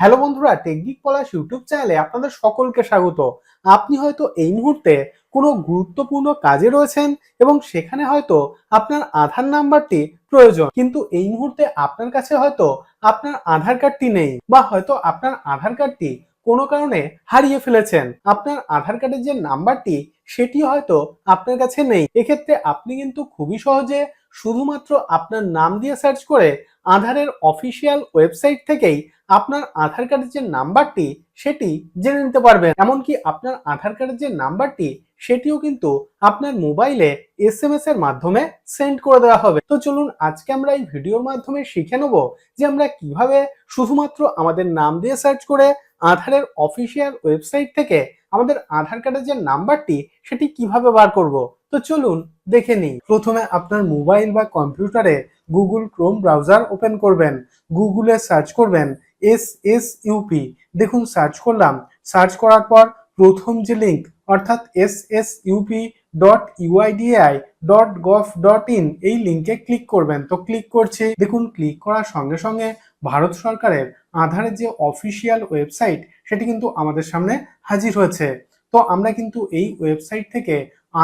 Hello বন্ধুরা technique পলাশ YouTube চ্যানেলে আপনাদের সকলকে স্বাগত। আপনি হয়তো এই মুহূর্তে কোনো গুরুত্বপূর্ণ কাজে রয়েছেন এবং সেখানে হয়তো আপনার আধার নাম্বারটি প্রয়োজন, কিন্তু এই মুহূর্তে আপনার কাছে হয়তো আপনার আধার কার্ডটি নেই বা হয়তো আপনার আধার কার্ডটি কোনো কারণে হারিয়ে ফেলেছেন। আপনার আধার কার্ডের যে নাম্বারটি সেটি হয়তো আপনার কাছে নেই। এক্ষেত্রে আপনি কিন্তু খুবই সহজে শুধুমাত্র আপনার নাম দিয়ে সার্চ করে আধারের অফিসিয়াল ওয়েবসাইট থেকেই আপনার আধার কার্ডের যে নাম্বারটি সেটি জেনে নিতে পারবেন। এমনকি আপনার আধার কার্ডের যে নাম্বারটি সেটিও কিন্তু আপনার মোবাইলে এস এম এস এর মাধ্যমে সেন্ড করে দেওয়া হবে। তো চলুন আজকে আমরা এই ভিডিওর মাধ্যমে শিখে নেব যে আমরা কীভাবে শুধুমাত্র আমাদের নাম দিয়ে সার্চ করে আধারের অফিসিয়াল ওয়েবসাইট থেকে আমাদের আধার কার্ডের যে নাম্বারটি, সেটি কীভাবে বার করব? তো চলুন দেখে নিই। প্রথমে আপনার মোবাইল বা কম্পিউটারে গুগল ক্রোম ব্রাউজার ওপেন করবেন। গুগলে সার্চ করবেন এস এস ইউপি দেখুন, সার্চ করলাম। সার্চ করার পর প্রথম যে লিঙ্ক, অর্থাৎ S S UP dot UIDAI dot gov dot in এই লিঙ্কে ক্লিক করবেন। তো ক্লিক করছি। দেখুন ক্লিক করার সঙ্গে সঙ্গে ভারত সরকারের আধারের যে অফিসিয়াল ওয়েবসাইট সেটি কিন্তু আমাদের সামনে হাজির হয়েছে। তো আমরা কিন্তু এই ওয়েবসাইট থেকে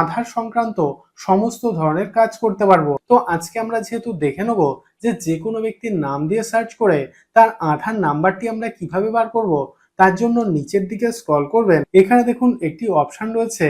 আধার সংক্রান্ত সমস্ত ধরনের কাজ করতে পারব। তো আজকে আমরা যেহেতু দেখে নেব যে যে কোনো ব্যক্তির নাম দিয়ে সার্চ করে তার আধার নাম্বারটি আমরা কীভাবে বার করব, তার জন্য নিচের দিকে স্ক্রল করবেন। এখানে দেখুন, একটি অপশন রয়েছে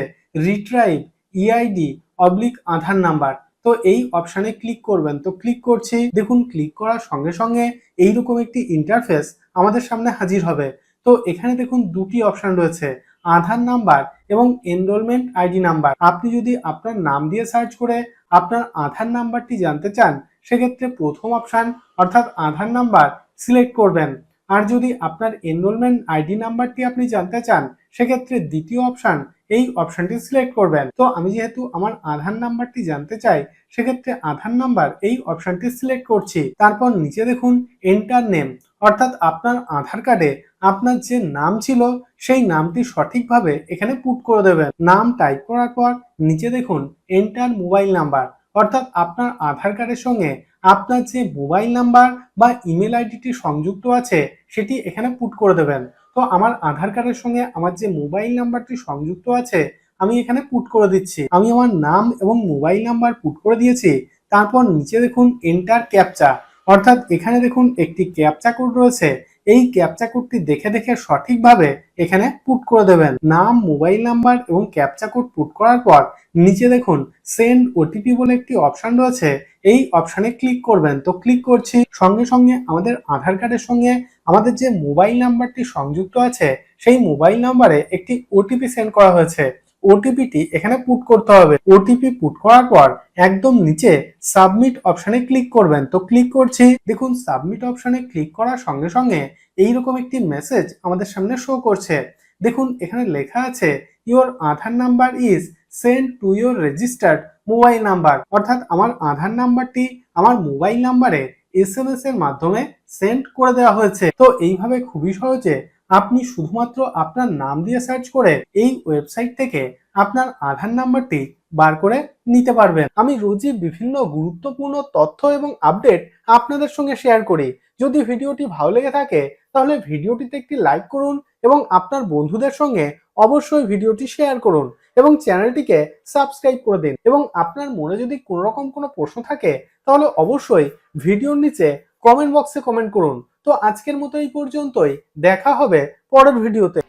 retrieve EID oblique Aadhaar number তো এই অপশানে ক্লিক করবেন। তো ক্লিক করছি। দেখুন ক্লিক করার সঙ্গে সঙ্গে এইরকম একটি ইন্টারফেস আমাদের সামনে হাজির হবে। তো এখানে দেখুন, দুটি অপশন রয়েছে। আধার নাম্বার এবং এনরোলমেন্ট আইডি নাম্বার আপনি যদি আপনার নাম দিয়ে সার্চ করে আপনার আধার নাম্বারটি জানতে চান, সেক্ষেত্রে প্রথম অপশান অর্থাৎ আধার নাম্বার সিলেক্ট করবেন। আর যদি আপনার এনরোলমেন্ট আইডি নাম্বারটি আপনি জানতে চান, সেক্ষেত্রে দ্বিতীয় অপশান এই অপশানটি সিলেক্ট করবেন। তো আমি যেহেতু আমার আধার নাম্বারটি জানতে চাই, সেক্ষেত্রে আধার নাম্বার এই অপশানটি সিলেক্ট করছি। তারপর নিচে দেখুন এন্টার নেম অর্থাৎ আপনার আধার কার্ডে আপনার যে নাম ছিল, সেই নামটি সঠিকভাবে এখানে পুট করে দেবেন। নাম টাইপ করার পর নিচে দেখুন এন্টার মোবাইল নাম্বার অর্থাৎ আপনার আধার কার্ডের সঙ্গে আপনার যে মোবাইল নাম্বার বা ইমেল আইডিটি সংযুক্ত আছে, সেটি এখানে পুট করে দেবেন। তো আমার আধার কার্ডের সঙ্গে আমার যে মোবাইল নাম্বারটি সংযুক্ত আছে, আমি এখানে পুট করে দিচ্ছি। আমি আমার নাম এবং মোবাইল নাম্বার পুট করে দিয়েছি। তারপর নিচে দেখুন এন্টার ক্যাপচা অর্থাৎ এখানে দেখুন, একটি ক্যাপচা কোড রয়েছে। এই ক্যাপচা কোডটি দেখে দেখে সঠিকভাবে এখানে পুট করে দেবেন। নাম মোবাইল নাম্বার এবং ক্যাপচা কোড পুট করার পর নিচে দেখুন সেন্ড ওটিপি বলে একটি অপশন রয়েছে। এই অপশানে ক্লিক করবেন। তো ক্লিক করছি, সঙ্গে সঙ্গে আমাদের আধার কার্ডের সঙ্গে আমাদের যে মোবাইল নাম্বারটি সংযুক্ত আছে, সেই মোবাইল নাম্বারে একটি ওটিপি সেন্ড করা হয়েছে। ওটিপিটি এখানে পুট করতে হবে। ওটিপি পুট করার পর একদম নিচে সাবমিট অপশানে ক্লিক করবেন। তো ক্লিক করছি। দেখুন সাবমিট অপশানে ক্লিক করার সঙ্গে সঙ্গে এইরকম একটি মেসেজ আমাদের সামনে শো করছে। দেখুন, এখানে লেখা আছে your Aadhaar number is send to your registered mobile number অর্থাৎ আমার আধার নাম্বারটি আমার মোবাইল নাম্বারে এস এম এস এর মাধ্যমে সেন্ড করে দেওয়া হয়েছে। তো এইভাবে খুবই সহজে আপনি শুধুমাত্র আপনার নাম দিয়ে সার্চ করে এই ওয়েবসাইট থেকে আপনার আধার নাম্বারটি বার করে নিতে পারবেন। আমি রোজই বিভিন্ন গুরুত্বপূর্ণ তথ্য এবং আপডেট আপনাদের সঙ্গে শেয়ার করি। যদি ভিডিওটি ভালো লেগে থাকে, তাহলে ভিডিওটিতে একটি লাইক করুন এবং আপনার বন্ধুদের সঙ্গে অবশ্যই ভিডিওটি শেয়ার করুন এবং চ্যানেলটিকে সাবস্ক্রাইব করে দিন। এবং আপনার মনে যদি কোনো রকম কোনো প্রশ্ন থাকে, তাহলে অবশ্যই ভিডিওর নিচে কমেন্ট বক্সে কমেন্ট করুন। তো আজকের মতো এই পর্যন্তই। দেখা হবে পরের ভিডিওতে